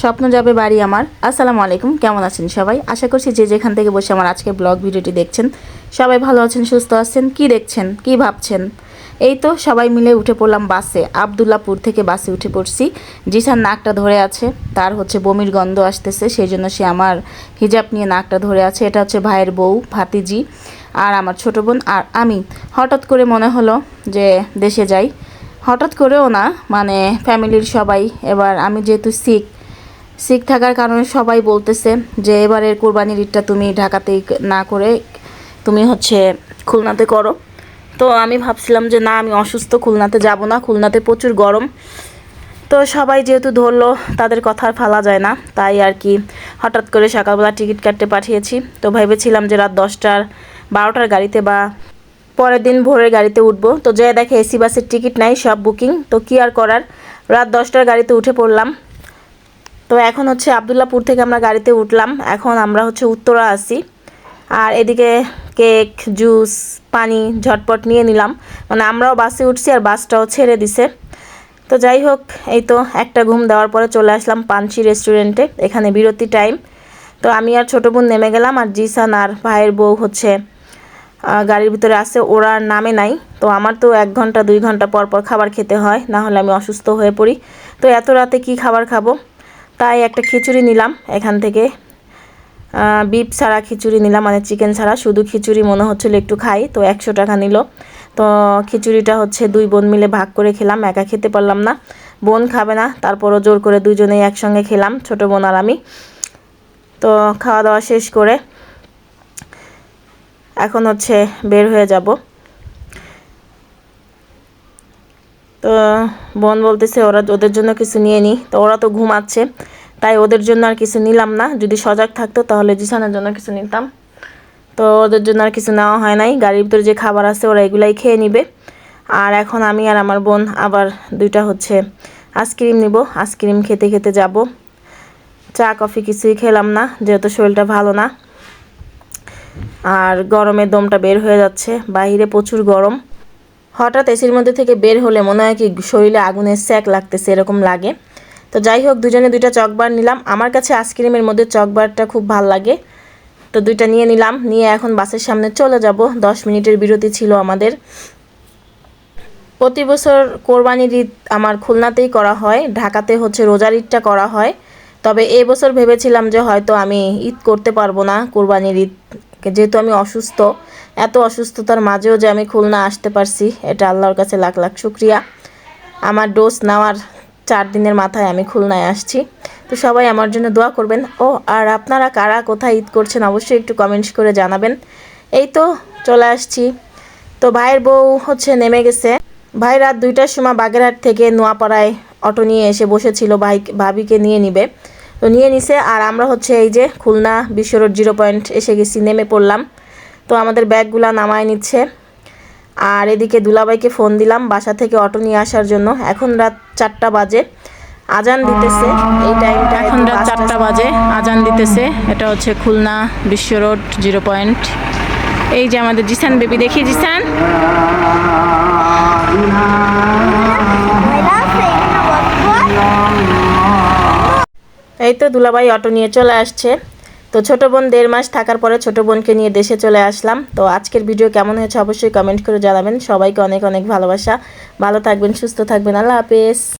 স্বপ্ন যাবে বাড়ি আমার। আসসালামু আলাইকুম, কেমন আছেন সবাই? আশা করছি যে যেখান থেকে বসে আমার আজকে ব্লগ ভিডিওটি দেখছেন, সবাই ভালো আছেন, সুস্থ আছেন, কি দেখছেন, কি ভাবছেন? এই তো সবাই মিলে উঠে পড়লাম বাসে, আবদুল্লাপুর থেকে বাসে উঠে পড়ছি। জিসান নাকটা ধরে আছে, তার হচ্ছে বমির গন্ধ আসতেছে সেই জন্য সে আমার হিজাব নিয়ে নাকটা ধরে আছে। এটা হচ্ছে ভাইয়ের বউ, ভাতিজি, আর আমার ছোট বোন, আর আমি। হঠাৎ করে মনে হলো যে দেশে যাই। হঠাৎ করেও না মানে ফ্যামিলির সবাই, এবার আমি যেহেতু শিখ শিখ থাকার কারণে সবাই বলতেছে যে, এবারের কোরবানির ঈদটা তুমি ঢাকাতেই না করে তুমি হচ্ছে খুলনাতে করো। তো আমি ভাবছিলাম যে, না, আমি অসুস্থ, খুলনাতে যাব না। খুলনাতে প্রচুর গরম। তো সবাই যেহেতু ধরলো, তাদের কথা আর ফালা যায় না। তাই আর কি হঠাৎ করে সকালবেলা টিকিট কাটতে পাঠিয়েছি। তো ভেবেছিলাম যে, রাত দশটার, বারোটার গাড়িতে বা পরের দিন ভোরের গাড়িতে উঠবো। তো যে দেখে এসি বাসের টিকিট নাই, সব বুকিং। তো কি আর করার? রাত দশটার গাড়িতে উঠে পড়লাম। তো এখন হচ্ছে আবদুল্লাপুর থেকে আমরা গাড়িতে উঠলাম। এখন আমরা হচ্ছে উত্তরা আসি। আর এদিকে কেক, জুস, পানি ঝটপট নিয়ে নিলাম। মানে আমরাও বাসে উঠছি আর বাসটাও ছেড়ে দিছে। তো যাই হোক, এই তো একটা ঘুম দেওয়ার পরে চলে আসলাম পানসি রেস্টুরেন্টে। এখানে বিরতি টাইম। তো আমি আর ছোটো বোন নেমে গেলাম আর জিসান আর ভাইয়ের বউ হচ্ছে গাড়ির ভিতরে আছে। ওরা নামে নাই। তো আমার তো এক ঘণ্টা, দুই ঘণ্টা পর পর খাবার খেতে হয়। না হলে আমি অসুস্থ হয়ে পড়ি। তো এত রাতে কি খাবার খাব? তাই একটা খিচুড়ি নিলাম এখান থেকে। বিপ ছাড়া খিচুড়ি নিলাম মানে চিকেন ছাড়া। শুধু খিচুড়ি মনে হচ্ছিল একটু খাই, তো একশো টাকা নিল। তো খিচুড়িটা হচ্ছে দুই বোন মিলে ভাগ করে খেলাম, একা খেতে পারলাম না। বোন খাবে না, তারপরও জোর করে দুজনেই একসঙ্গে খেলাম, ছোটো বোন আর আমি। তো খাওয়া দাওয়া শেষ করে এখন হচ্ছে বের হয়ে যাব। তো বোন বলতেছে, ওরা ওদের জন্য কিছু নিয়ে নি। তো ওরা তো ঘুমাচ্ছে, তাই ওদের জন্য আর কিছু নিলাম না। যদি সজাগ থাকতো তাহলে জিসানের জন্য কিছু নিতাম। তো ওদের জন্য আর কিছু নেওয়া হয় নাই। গাড়ির ভিতরে যে খাবার আছে ওরা এগুলাই খেয়ে নিবে। আর এখন আমি আর আমার বোন আবার দুইটা হচ্ছে আইসক্রিম নিব। আইসক্রিম খেতে খেতে যাব। চা, কফি কিছুই খেলাম না, যেহেতু শরীরটা ভালো না। আর গরমের দমটা বের হয়ে যাচ্ছে। বাইরে প্রচুর গরম। হঠাৎ এসির মধ্যে থেকে বের হলে মনে হয় কি শরীরে আগুনের স্যাক লাগতেছে, এরকম লাগে। তো যাই হোক, দুজনে দুইটা চকবার নিলাম। আমার কাছে আইসক্রিমের মধ্যে চকবারটা খুব ভালো লাগে। তো দুইটা নিয়ে নিলাম। নিয়ে এখন বাসের সামনে চলে যাব। দশ মিনিটের বিরতি ছিল আমাদের। প্রতি বছর কোরবানির ঈদ আমার খুলনাতেই করা হয়। ঢাকাতে হচ্ছে রোজার ঈদটা করা হয়। তবে এবছর ভেবেছিলাম যে হয়তো আমি ঈদ করতে পারব না কোরবানির ঈদ যেহেতু আমি অসুস্থ, এত অসুস্থতার মাঝেও যে আমি খুলনা আসতে পারছি, এটা আল্লাহর কাছে লাখ লাখ শুক্রিয়া। আমার ডোজ নেওয়ার চার দিনের মাথায় আমি খুলনায় আসছি। তো সবাই আমার জন্য দোয়া করবেন। ও, আর আপনারা কারা কোথায় ঈদ করছেন অবশ্যই একটু কমেন্টস করে জানাবেন। এই তো চলে আসছি। তো ভাইয়ের বউ হচ্ছে নেমে গেছে। ভাই রাত দুইটার সময় বাগেরহাট থেকে নোয়াপাড়ায় অটো নিয়ে এসে বসেছিল, ভাই ভাবিকে নিয়ে নিবে। তো নিয়ে নিছে আর আমরা হচ্ছে এই যে খুলনা বিশ্ব রোড জিরো পয়েন্ট এসে গেছি নেমে পড়লাম। তো আমাদের ব্যাগগুলা নামায় নিচ্ছে। আর এদিকে দুলাভাইকে ফোন দিলাম বাসা থেকে অটো নিয়ে আসার জন্য। এখন রাত চারটা বাজে। আজান দিতেছে এই টাইমটা এখন রাত চারটা বাজে আজান দিতেছে। এটা হচ্ছে খুলনা বিশ্ব রোড জিরো পয়েন্ট। এই যে আমাদের জিসান বেবি দেখি জিসান? এই তো দুলাভাই অটো নিয়ে চলে আসছে। তো ছোট বোন দেড় মাস থাকার পরে ছোট বোনকে নিয়ে দেশে চলে আসলাম। তো আজকের ভিডিও কেমন হয়েছে অবশ্যই কমেন্ট করে জানাবেন। সবাইকে অনেক অনেক ভালোবাসা। ভালো থাকবেন, সুস্থ থাকবেন। আল্লাহ হাফেজ।